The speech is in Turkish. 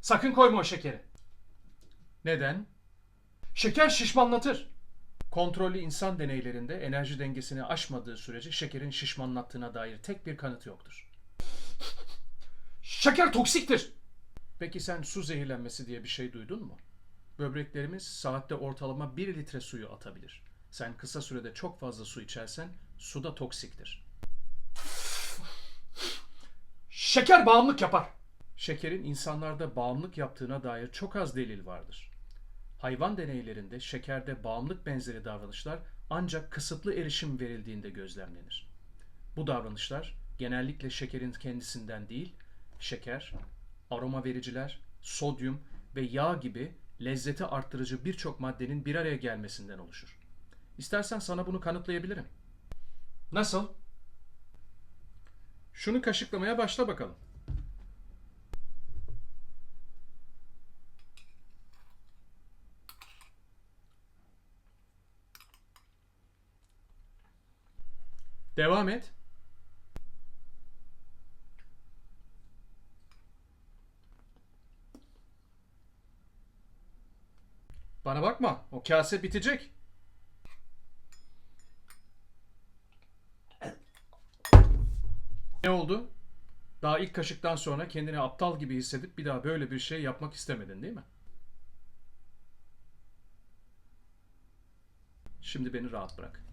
Sakın koyma o şekeri. Neden? Şeker şişmanlatır. Kontrollü insan deneylerinde enerji dengesini aşmadığı sürece şekerin şişmanlattığına dair tek bir kanıt yoktur. Şeker toksiktir. Peki sen su zehirlenmesi diye bir şey duydun mu? Böbreklerimiz saatte ortalama 1 litre suyu atabilir. Sen kısa sürede çok fazla su içersen su da toksiktir. Şeker bağımlılık yapar. Şekerin insanlarda bağımlılık yaptığına dair çok az delil vardır. Hayvan deneylerinde şekerde bağımlılık benzeri davranışlar ancak kısıtlı erişim verildiğinde gözlemlenir. Bu davranışlar genellikle şekerin kendisinden değil, şeker, aroma vericiler, sodyum ve yağ gibi lezzeti arttırıcı birçok maddenin bir araya gelmesinden oluşur. İstersen sana bunu kanıtlayabilirim. Nasıl? Şunu kaşıklamaya başla bakalım. Devam et. Bana bakma. O kase bitecek. Ne oldu? Daha ilk kaşıktan sonra kendini aptal gibi hissedip bir daha böyle bir şey yapmak istemedin değil mi? Şimdi beni rahat bırak.